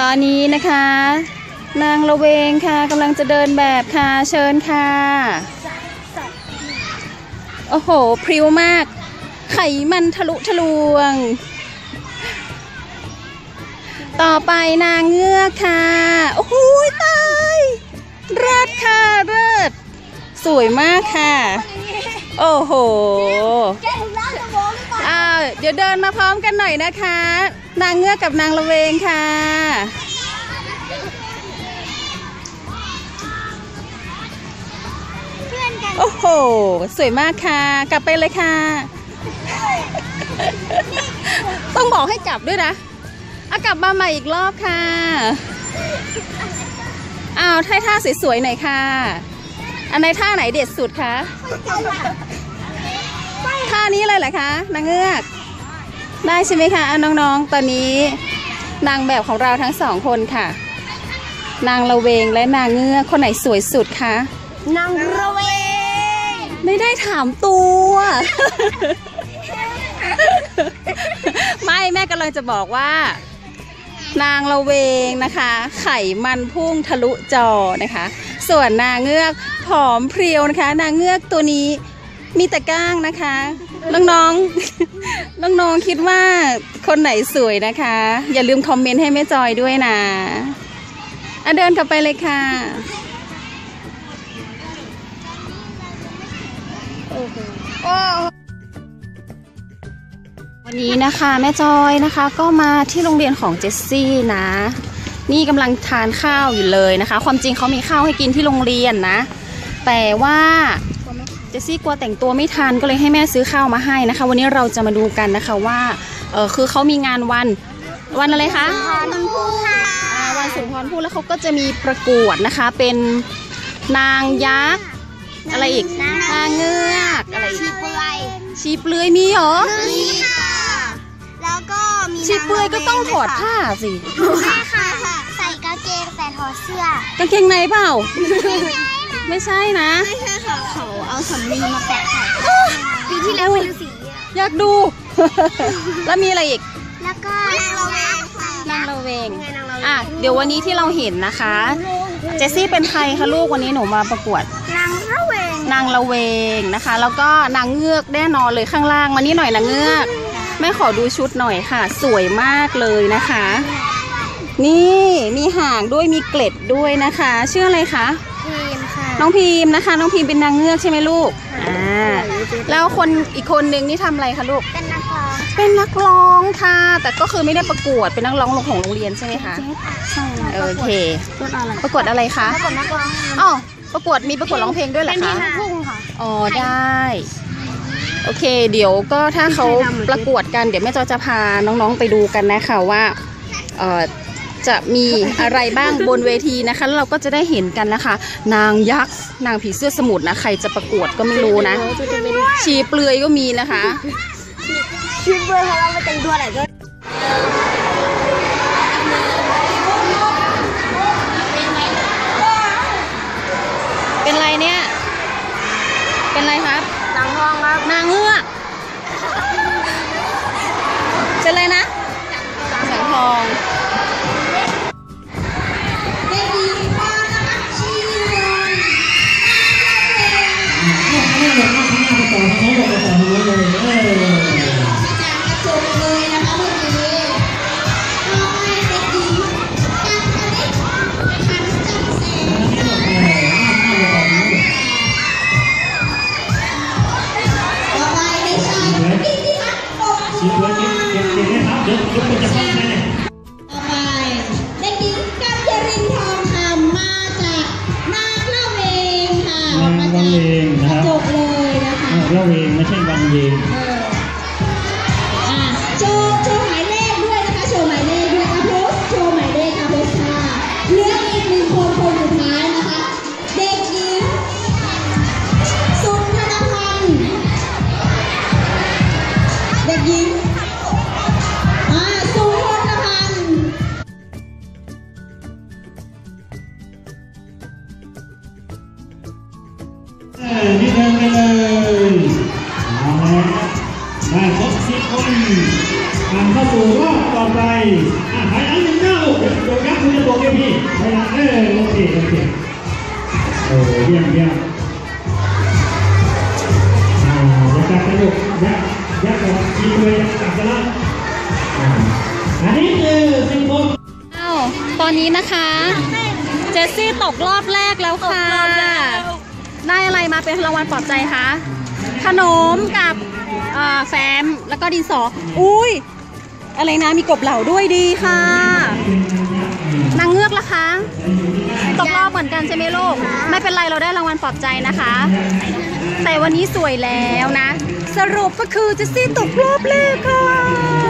ตอนนี้นะคะ นางละเวงค่ะกำลังจะเดินแบบค่ะเชิญค่ะ โอ้โห พริ้วมาก ไขมันทะลุทะลวง ต่อไปนางเงือกค่ะ โอ้โหตายเลิศค่ะเลิศสวยมากค่ะ โอ้โหอ้าวเดี๋ยวเดินมาพร้อมกันหน่อยนะคะ นางเงือกกับนางละเวงค่ะเพื่อนกันโอ้โห สวยมากค่ะ กลับไปเลยค่ะ ต้องบอกให้กลับด้วยนะเอากลับมาใหม่อีกรอบค่ะอ้าวท่าท่าสวยๆหน่อยค่ะ อันไหนท่าไหนเด็ดสุดคะ ท่านี้เลยเหรอคะนางเงือก ได้ใช่ไหมคะอะน้องๆ ตอนนี้ นางแบบของเราทั้งสองคนค่ะ นางละเวงและนางเงือกคนไหนสวยสุดคะนางระเวง ไม่ได้ถามตัว ไม่แม่กำลังจะบอกว่า นางละเวงนะคะ ไขมันพุ่งทะลุจอนะคะ ส่วนนางเงือกผอมเพรียวนะคะ นางเงือกตัวนี้มีแต่ก้างนะคะ น้องๆ น้องๆ คิดว่าคนไหนสวยนะคะ อย่าลืมคอมเมนต์ให้แม่จอยด้วยนะอะเดินกลับไปเลยค่ะ วันนี้นะคะแม่จอยนะคะ ก็มาที่โรงเรียนของเจสซี่นะ นี่กำลังทานข้าวอยู่เลยนะคะ ความจริงเขามีข้าวให้กินที่โรงเรียนนะ แต่ว่า เจสซี่กลัวแต่งตัวไม่ทันก็เลยให้แม่ซื้อข้าวมาให้นะคะ วันนี้เราจะมาดูกันนะคะว่าเออคือเขามีงานวันวันอะไรคะน้ำพุค่ะอ่าวันสุนทรภู่แล้วเขาก็จะมีประกวดนะคะ เป็นนางยักษ์อะไรอีกนางเงือกอะไรอีชีกเปลือยชีเปลือยมีเหรอมีค่ะแล้วก็มีชีเปลือยก็ต้องถอดผ้าสิใช่ค่ะ เสื้อกางเกงในเปล่า ไม่ใช่นะ ไม่ใช่ค่ะเขาเอาสำลีมาแปะใส่ปีที่แล้วเป็นฤาษีอะอยากดู แล้วมีอะไรอีก แล้วก็นางระเวงค่ะนางละเวงไงนางระเวงอะเดี๋ยววันนี้ที่เราเห็นนะคะ เจสซี่เป็นใครคะลูกวันนี้หนูมาประกวด นางระเวง นางละเวงนะคะ แล้วก็นางเงือกแน่นอนเลยข้างล่างมานี่หน่อยนางเงือกแม่ขอดูชุดหน่อยค่ะ สวยมากเลยนะคะ นี่มีหางด้วยมีเกล็ดด้วยนะคะชื่ออะไรคะทีมค่ะน้องพิมพ์นะคะ น้องพิมพ์เป็นนางเงือกใช่ไหมลูกอ่าแล้วคนอีกคนนึงนี่ทำอะไรคะลูกเป็นนักร้องเป็นนักร้องค่ะ แต่ก็คือไม่ได้ประกวดเป็นนักร้องของโรงเรียนใช่ไหมคะใช่แล้วโอเคประกวดอะไรประกวดอะไรคะประกวดนักร้องอ๋อประกวดมีประกวดร้องเพลงด้วยเหรอเป็นเพลคะงลูกทุ่งค่ะอ๋อได้โอเค เดี๋ยวก็ถ้าเขาประกวดกันเดี๋ยวแม่จอยจะพาน้องๆไปดูกันนะคะว่าเอ่อ จะมีอะไรบ้างบนเวทีนะคะแล้วเราก็จะได้เห็นกันนะคะ นางยักษ์นางผีเสื้อสมุทรนะใครจะประกวดก็ไม่รู้นะ ชีเปลือยก็มีนะคะชิปเบอร์เขาเรามาแต่งตัวไหนก็เป็นไรเนี่ย เป็นไรครับ นางทองครับ นางเงือก ทุกคนจะฟังไหมเนี่ยต่อไปเด็กหญิงกัญญรินทองคำมาจากนางละเวงค่ะนางละเวงนะครับจบเลยนะคะระเวงไม่ใช่วังเวงเอออะโชว์โชว์หมายเลขด้วยนะคะโชว์หมายเลขด้วยอาโพสโชว์หมายเลขอาโพสค่ะเหลืออีกหนึ่งคนคนสุดท้ายนะคะ เด็กหญิงสุนทรพันธ์เด็กหญิง ผ่านเข้าสู่รอบต่อไปอะไปหลังหนึ่งเก้าเกโยกยวครับคุณจะบอกเลยพี่ไปหลัเออโอเคโอเคโอ้เยี่ยมเยี่ยมอ่าจกจับกระดูกยักยักษ์ของทีมเลยจับกันแล้วอันนี้คือสิงคโปร์อ้าวตอนนี้นะคะ เจสซี่ตกรอบแรกแล้วค่ะ ได้อะไรมาเป็นรางวัลปลอบใจคะ ขนมกับ แฟ้มแล้วก็ดินสอ อุ้ยอะไรนะมีกบเหล่าด้วยดีค่ะนางเงือกล่ะคะตกรอบเหมือนกันใช่ไหมลูก ไม่เป็นไรเราได้รางวัลปลอบใจนะคะ แต่วันนี้สวยแล้วนะ สรุปก็คือจะซี่ตกรอบแรกค่ะ